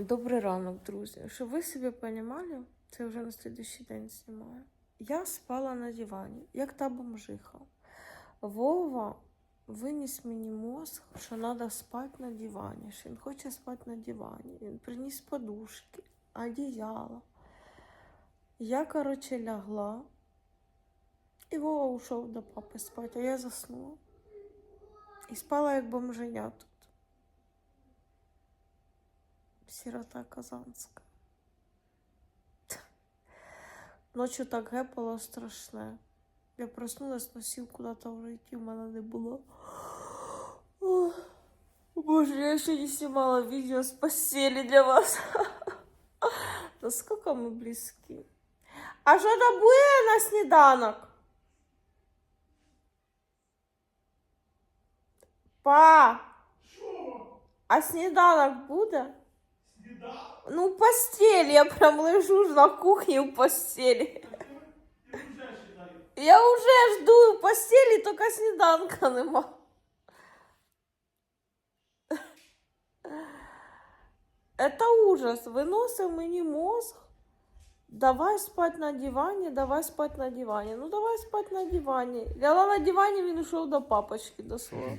Добрий ранок, друзі. Щоб ви собі розуміли, це вже на слідуючий день знімаю. Я спала на дивані, як та бомжиха. Вова виніс мені мозг, що треба спати на дивані, що він хоче спати на дивані. Він приніс подушки, одіяло. Я, коротше, лягла, і Вова ушов до папи спати, а я заснула. І спала як бомженя тут. Сирота Казанська. Ночью так гепало страшне. Я проснулась, но сил куда-то вже йти в мене не було. Боже, я ще не снимала видео с постели для вас. Насколько мы близки. А що там буде на сніданок? Па, а сніданок буде? Ну, в постелі, я прям лежу ж на кухні в постелі. Я вже жду в постелі, тільки сніданка нема. Это ужас. Виносив мені мозг. Давай спать на дивані, давай спать на дивані. Ну давай спать на дивані. Ляла на дивані, він йшов до папочки до свого.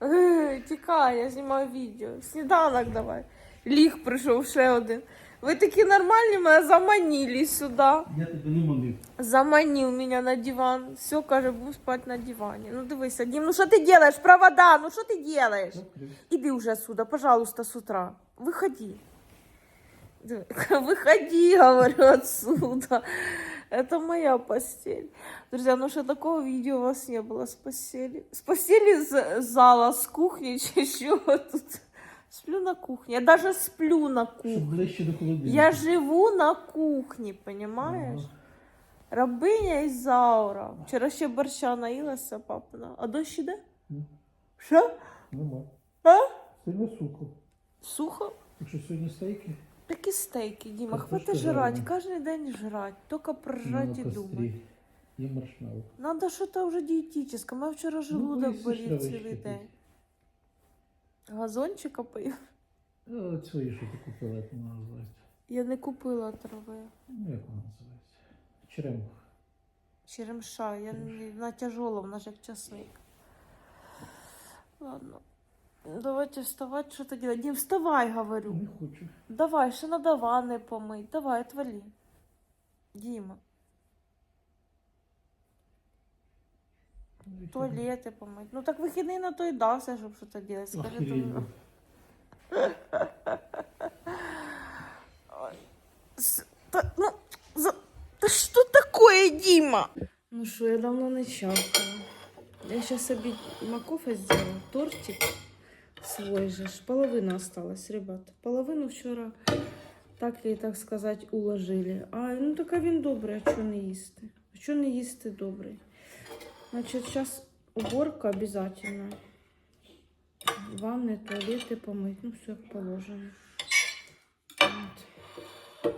Е, Тікай, я знімаю відео. Сніданок давай. Ліг прийшов ще один. Ви такі нормальні мене заманили сюди. Я тебе не манив. Заманил меня на диван. Все, каже, буду спать на диване. Ну дивися, Дим, ну що ти делаешь? Провода, ну що ти делаешь? Иди уже отсюда, пожалуйста, с утра. Выходи. Диви, Выходи, говорю, отсюда. Это моя постель. Друзья, ну что такого видео у вас не было с постели? С постели с зала, с кухни, чи що тут? Сплю на кухне. Я даже сплю на кухне. Я живу на кухні, понимаєш? Ага. Рабиня Ізаура. Вчора ще борща наїлася, папина. А дощ іде? Ні. Що? Нема. А? Сильно сухо. Сухо? Так що сьогодні стейки? Такі стейки, Діма, Так, хвати ну жарено? кожен день жрать, тільки прожрать і на думати. І маршмеллоу. Надо що-то вже дієтичне. Мене вчора желудок поїсти болів цілий день. Газончика поїв. А, от що ти купила, як вона називається? Я не купила трави. Ну, як вона називається? Черемух. Черемша, я не, вона тяжола, вона ж як часник. Ладно. Давайте вставать, что-то делать. Дим, вставай, говорю. Не хочу. Давай, ще надо ванны помыть. Давай, отвали. Дима, Ну, і туалеты помыть. Ну так выходные на то и дался, чтобы что-то делать. все. Скажи, Охренеть. там- С- та- ну, за- да что такое, Дима? Ну что, я давно не чавкала. Я сейчас себе макофе сделала, тортик свой же. ж. Половина осталась, ребята. Половину вчора так і, так сказати, уложили. А, ну така він добрий, а чого не їсти? А чого не їсти добрий? Значить, зараз уборка обов'язково. Ванни, туалети помить. Ну, все як положено. От.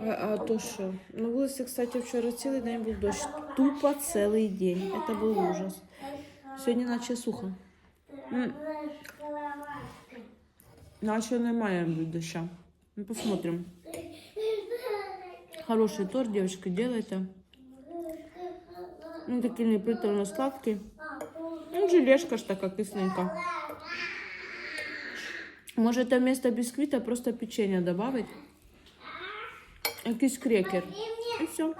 А, а то що? На вулиці, кстати, вчора цілий день був дощ. Тупо цілий день. Це був ужас. Сьогодні наче сухо. М. Наче немає доща. Ну, посмотрим. Хороший торт, девочки, делайте. Ну, такий не приторно сладкий. Ну, желешка ж така кисленька. Можете вместо бісквіта просто печення добавить. Якийсь крекер. І все.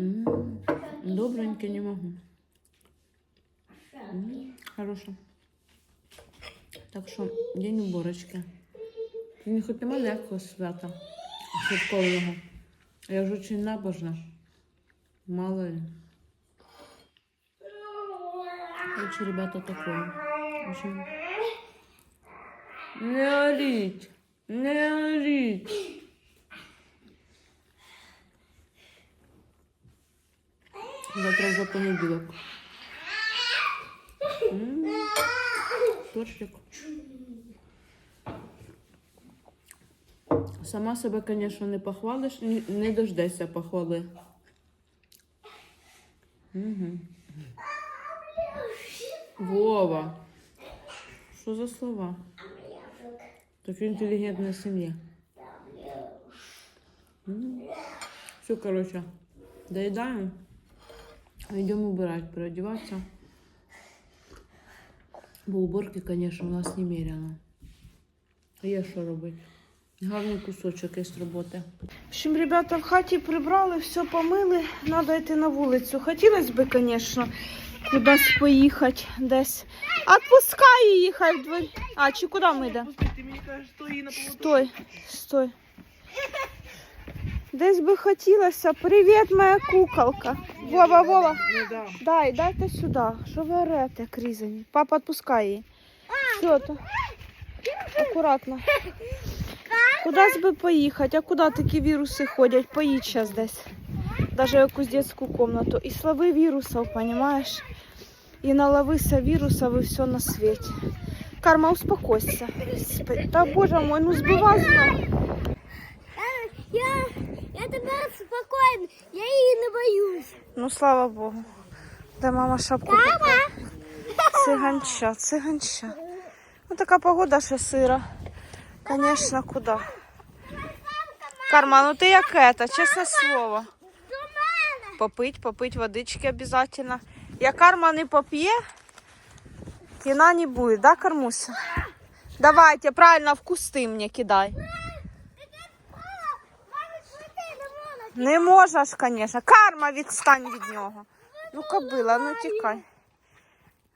М, Добреньке не можу. М, Хороше. Так що день уборочки. Мені хоч немає ніякого свята святкового. Я ж очень набожна. Мало ли. Ребята, такое. Общем, Не оріть. Не оріть. Завтра вже понеділок. М, Тортик. Сама себе, звісно, не похвалиш, не дождешся похвали. Угу. Вова. Що за слова? Такі інтелігентна сім'я. Все, коротше, доїдаємо. Йдемо убирати, переодіватися. Бо уборки, звісно, у нас немерено. Є що робити. Гарний кусочок є з роботи. В общем, ребята в хаті прибрали, все помили, треба йти на вулицю. Хотілося б, звісно, кудись поїхати десь. Отпускай її, хай в двері. А, чи куди ми йдемо? Стой, стой. Десь би хотілося. Привіт, моя куколка. Вова, Вова. Дай, дайте сюди. Що ви орете, крізані? Папа, відпускай її. Все, то. Акуратно. Кудись би поїхати, а куди такі віруси ходять? Поїдь зараз десь. Даже в якусь дитячу комнату. І слави вірусів, понимаешь? І наловися вірусів і все на світі. Карма, успокойся. Спи- Та боже мой, ну збивай знову. Я, я тебе спокійно, я її не боюсь. Ну слава Богу. Де мама шапку купила? Циганча, циганча. Ну така погода, що сира. Конечно, куди? Карма, ну ти як это, чесне слово. Попить, попить водички обязательно. Я карма не поп'є, кіна не буде, да, Кармуся? Давайте, правильно, в кусти мені кидай. Не ж, звісно. Карма, відстань від нього. Ну, кобила, ну тікай.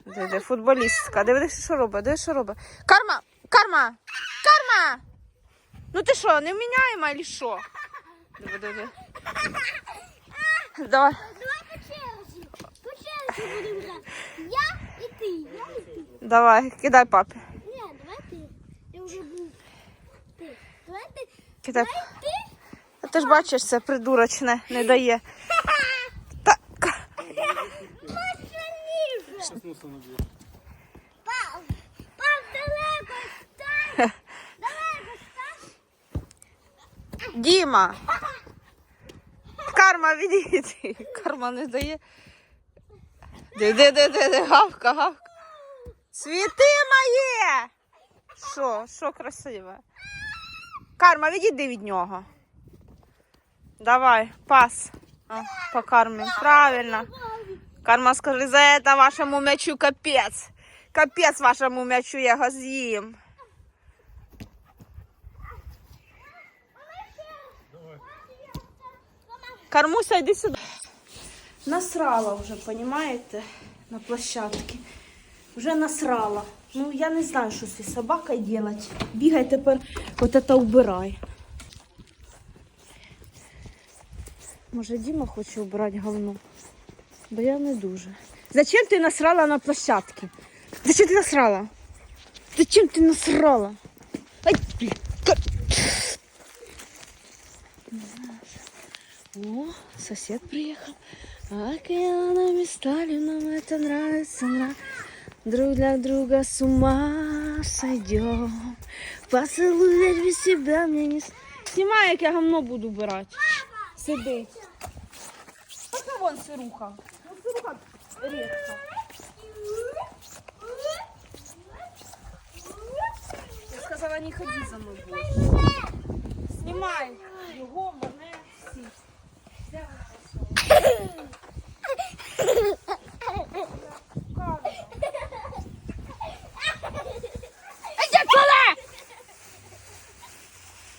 Де, де, футболістка. Дивись, що робить, дивись, що робить. Карма! Карма! Карма! Ну ти що, не міняємо чи що? Диви, диви. Давай. Давай по черзі. По черзі будемо грати. Я і ти. Я і ти. Давай, кидай папі. Ні, давай ти. Я вже був. Ти. Давай ти. Кидай. Давай ти. А ти ж бачиш, це придурочне не дає. Діма! Карма, відійди. Карма не дає. Де, де, де, де, де, гавка, гавка. Цвіти моє! Що, що красиве? Карма, відійди від нього. Давай, пас. О, покармим. Правильно. Карма, скажи, за это вашому м'ячу капець. Капець вашому м'ячу я його з'їм. Кармуся, йди сюди. Насрала вже, понимаете, на площадці. Вже насрала. Ну, я не знаю, що з собакою делать. Бігай тепер, от это убирай. Може, Діма хоче убирати говно? Бо я не дуже. Зачем ти насрала на площадці? Зачем ти насрала? Зачем ти насрала? О, сосед приехал. Океанами стали, нам это нравится, нравится. Друг для друга с ума сойдем. Поцелуй ведь без себя мне не... Снимай, як я говно буду убирать. Сиди. Пока вон сируха. Ну, сируха редко. Я сказала, не ходи за мной. Снимай його, мене, всіх.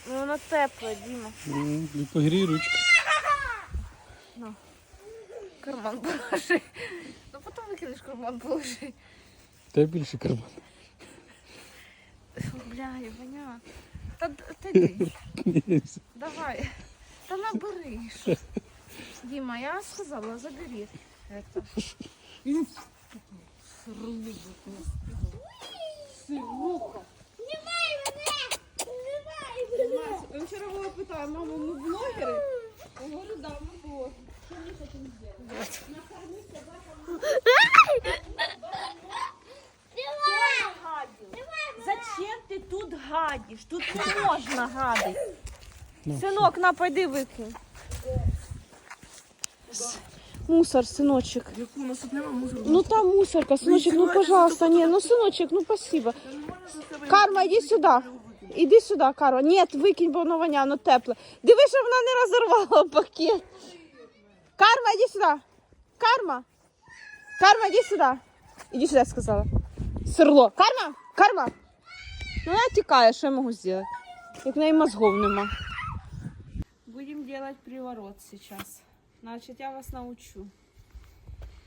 Ну, воно тепле, Діма. Ну, погрій ручки. Карман положи. Ну потім викинеш карман положи. Те більше карман. Бля, Іваня. Та д- ти. Давай. Та набери. щось. Діма, я сказала, забери. Это. Сируха. Знімай мене. Знімай мене. Я вчора була питаю, мама, ми блогери? Я говорю, да, ми блогери. Що ми хочемо зробити? Зачем ти тут гадиш? Тут не можна гадити. Синок, на, пойди викинь. Мусор, синочек. Яку у нас тут нема мусору? Ну там мусорка, синочек, ну пожалуйста, не, ну сыночек, ну спасибо. Карма, иди сюда. Іди сюди, Каро. Ні, викинь, бо воно воняє, воно тепле. Диви, щоб вона не розірвала пакет. Карма, іди сюди. Карма. Карма, іди сюди. Іди сюди, сказала. Серло. Карма! Карма! Ну вона тікає, що я можу зробити? Як в неї мозгов нема. Будем делать приворот сейчас. Значит, я вас научу.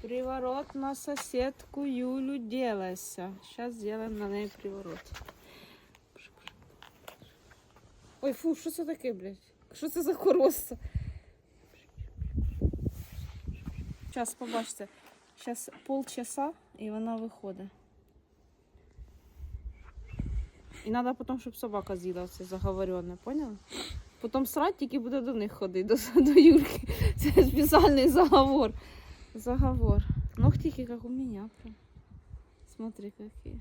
Приворот на соседку Юлю делайся. Сейчас сделаем на ней приворот. Ой, фу, що це таке, блядь? Що це за хороста? Зараз побачите. Зараз полчаса і вона виходить. І треба потім, щоб собака з'їла це заговорене, поняли? Потім срать тільки буде до них ходити, до, до Юльки. Це спеціальний заговор. Заговор. Ногтики, як у мене. Прям. Смотри, які.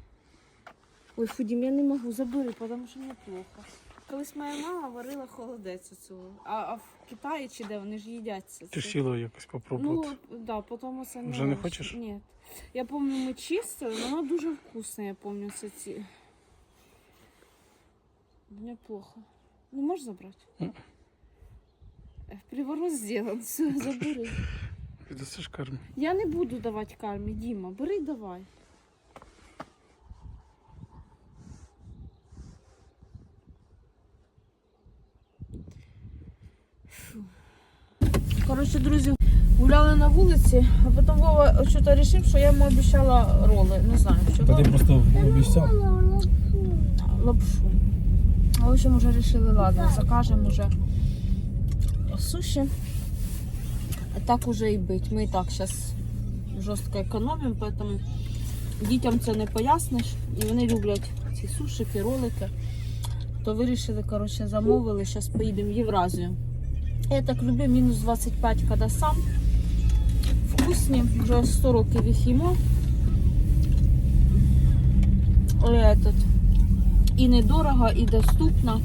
Ой, фу, Дім, я не можу, забери, тому що мені плохо. Колись моя мама варила холодець оцю. А, а в Китаї чи де вони ж їдять це. Ти хотіла якось попробувати. Ну, да, потім оце Вже не хочеш? Ні. Я пам'ятаю, ми чистили, воно дуже вкусне, я пам'ятаю, це ці. Мені плохо. Ну, можеш забрати? Е, Приворот зроблен, все, забери. Віддасиш кармі. Я не буду давати кармі, Діма, бери давай. Фу. Коротше, друзі, гуляли на вулиці, а потім Вова щось вирішив, що я йому обіцяла роли. Не знаю, чого. просто обіцяв. лапшу. В общем, уже решили, ладно, закажем уже суші. Так уже і бить. Ми і так зараз жорстко економимо, поэтому дітям це не поясниш. І вони люблять ці сушики, ролики. То вирішили, коротше, замовили, зараз поїдемо в Євразію. Я так люблю, мінус 25, коли сам. Вкусні, вже 100 років їх їмо. Але этот, і недорого, і доступно.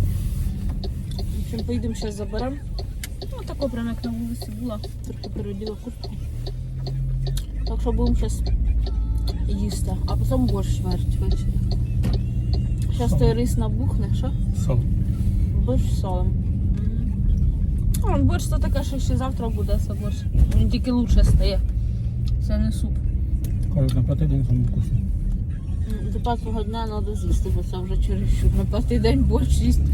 В общем, поїдемо зараз заберемо. Ну, тако прям як на вулиці була, трохи переоділа куртку. Так що будемо зараз їсти, а потім борщ варити ввечері. Зараз той рис набухне, що? Сал. Борщ з салом. А, борщ то таке, що ще завтра буде це борщ. Він тільки лучше стає. Це не суп. Кажуть, на п'ятий день там вкусно. До п'ятого дня треба з'їсти, бо це вже через що. На п'ятий день борщ їсти.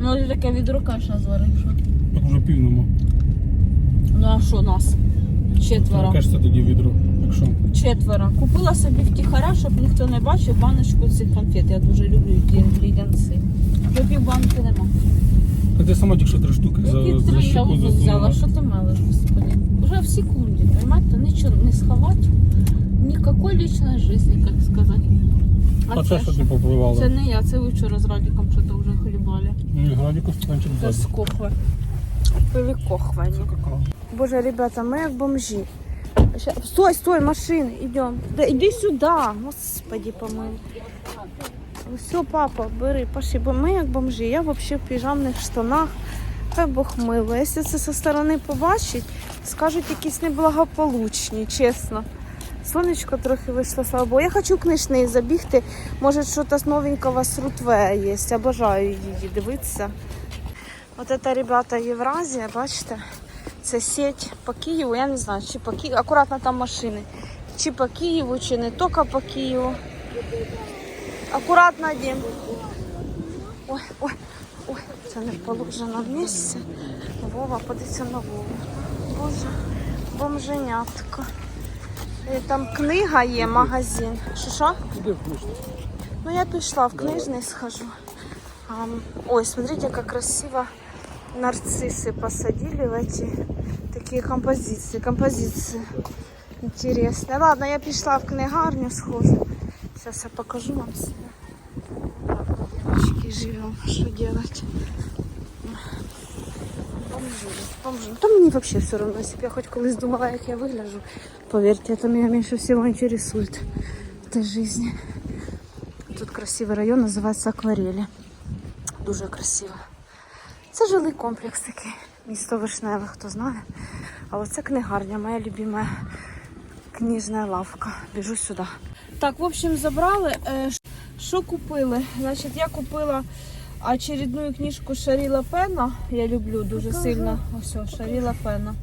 Ну, ось таке відро каша зварив, що. Так вже пів нема. Ну а що нас? Четверо. Кажеться тоді відро. Так що? Четверо. Купила собі втіхаря, щоб ніхто не бачив баночку цих конфет. Я дуже люблю ті лідянці. Вже пів банки нема. Та ти сама тільки що три штуки за, Які за три я щеку взяла? Що ти мелиш, господи? Уже в секунді, понимаете? Нічого не сховати. Никакой личной жизни, як сказати. А це що ти попливала? Це не я, це ви вчора з Радіком що то вже хлібали. Ні, Гладіку стаканчик Це з кохви. Пили кохвані. Боже, ребята, мы как бомжи. Ща- Стой, стой, машины, идем. Да иди сюда, господи, помилуй. Все, папа, бери, пошли, бо ми як бомжі. Я взагалі в піжамних штанах. Хай Бог мило. Якщо це зі сторони побачить, скажуть якісь неблагополучні, чесно. Сонечко трохи вийшло, слава Богу. Я хочу книжний забігти. Може, щось новенького з Рутве є. Я бажаю її дивитися. От це, ребята, Євразія, бачите? Це сеть по Києву, я не знаю, чи по Києву. Акуратно там машини. Чи по Києву, чи не тільки по Києву. Акуратно, Дім. Ой, ой, ой, це не положено місце. Вова, подивіться на Вову. Боже, бомженятко. І Там книга є, магазин. Що що? Іди в книжку. Ну, я пішла в книжный схожу. Ам, ой, смотрите, как красиво нарциссы посадили в эти такие композиции. Композиции интересные. Ладно, я пішла в книгарню схожу. Сейчас я покажу вам себя. Так, девочки, живем. Что делать? Бомжури. Та мені вообще все если б я хоть колись думала, як я вигляжу. Поверьте, это меня меньше всего интересует в этой жизни. Тут красивий район, називається Акварелі. Дуже красиво. Це жилий комплекс такий. Місто Вишневе, хто знає. А оце книгарня, моя любима книжна лавка. Біжу сюди. Так, в общем, забрали. Е, Що купили? Значить, я купила очередную книжку Шаріла Пена. Я люблю дуже сильно. Ось, Шаріла Пена.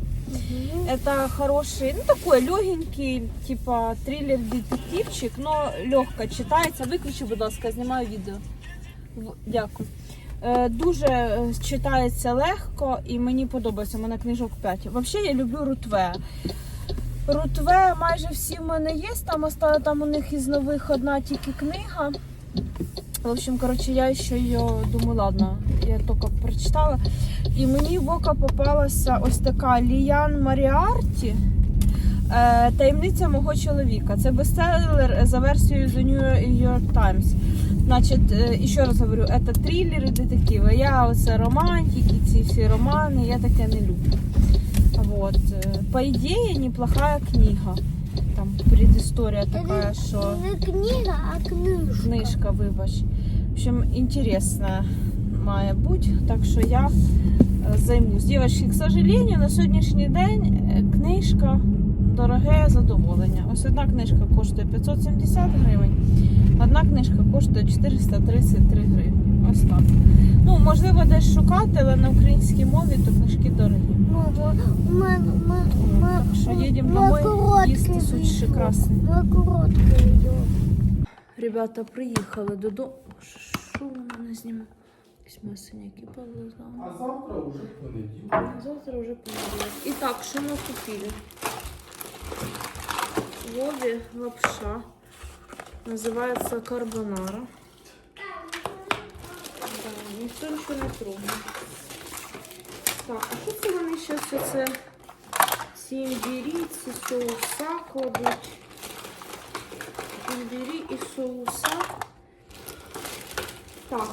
Это хороший, ну такой легенький, типа триллер-детективчик, но легко читається. Виключи, будь ласка, знімаю відео. Дякую. Е, Дуже е, читається легко і мені подобається. У мене книжок 5. Взагалі я люблю рутве. Рутве майже всі в мене є. Там там у них із нових одна тільки книга. В общем, короче, я ще її думаю, ладно, я тільки прочитала. І мені в око попалася ось така Ліян Маріарті. е, Таємниця мого чоловіка. Це бестселер за версією The New York Times. Значить, е, ще раз говорю, це трилери, детективи. Я оце романтики, ці всі романи, я таке не люблю. Вот. е, По ідеї, неплохая книга. Предісторія така, що Не книга, а книжка. книжка, вибач. В общем, інтересна має бути, так що я е, займусь. Дівчатки, к сожалению, на сьогоднішній день е, книжка дороге задоволення. Ось одна книжка коштує 570 гривень, одна книжка коштує 433 гривні. Ось так. Ну, можливо, десь шукати, але на українській мові то книжки дорогі. Мама, у мене, мене домой їсти суші красний. У мене коротке. Ребята приїхали додому. Що ви мене знімаєте? Якісь масиняки повлизали. А завтра вже понеділок. Завтра вже понеділок. І так, що ми купили? Вові лапша. Називається карбонара. Да, ніхто нічого не трогає. Так, а що це вони зараз оце ці імбірі, ці соуса кладуть? Імбірі і соуса. Так,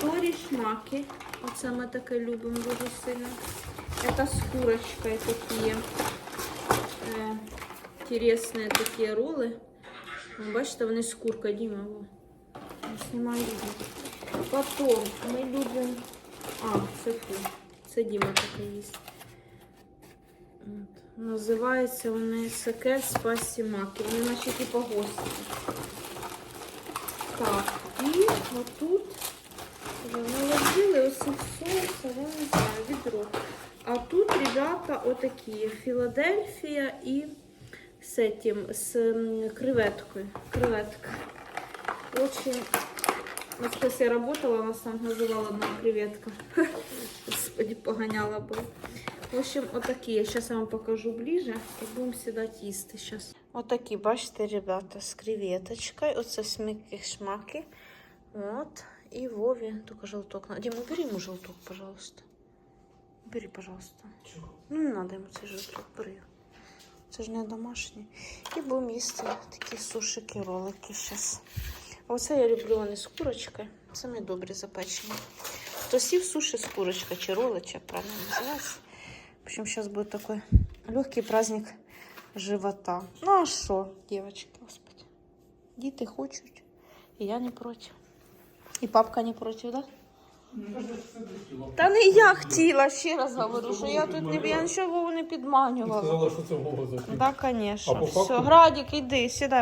Торі шмаки. Оце ми таке любимо дуже сильно. Это с курочкой такие э, интересные такие роллы. Ви Бачите, вони з куркою, Діма. во. Я Знімаю відео. Потім ми любимо. А, це фу. Це Діма таке їсть. От. Називаються вони саке спасі маки. Вони наче типу гості. Так, і отут вже наложили ось цих соусів, я не знаю, відро. А тут, ребята, отакі Філадельфія і з этим, з м, креветкою. Креветка. Очень... Вот сейчас я работала, у нас там называла одна креветка. Господи, погоняла бы. В общем, вот такие. Сейчас я вам покажу ближе и будем сідати їсти сейчас. Вот такие, бачите, ребята, з креветочкой. Оце смаки шмаки. Вот. И Вове только желток. Дима, убери ему желток, пожалуйста. Бери, пожалуйста. Ну, не надо ему цей желток, бери. Це ж не домашній. І будемо їсти такі сушики, ролики зараз. Оце я люблю вони з курочкою. Самі добрі запечені. Хто сів суші з курочкою, чи ролики, правильно називається. В общем, сейчас будет такой легкий праздник живота. Ну а що, девочки, господи. Діти хочуть, і я не проти. І папка не проти, да? Та не я хотіла, ще раз говорю, що я тут не я нічого не підманювала. Сказала, що це закрив. Так, звісно. Все? Градік, іди, сідай.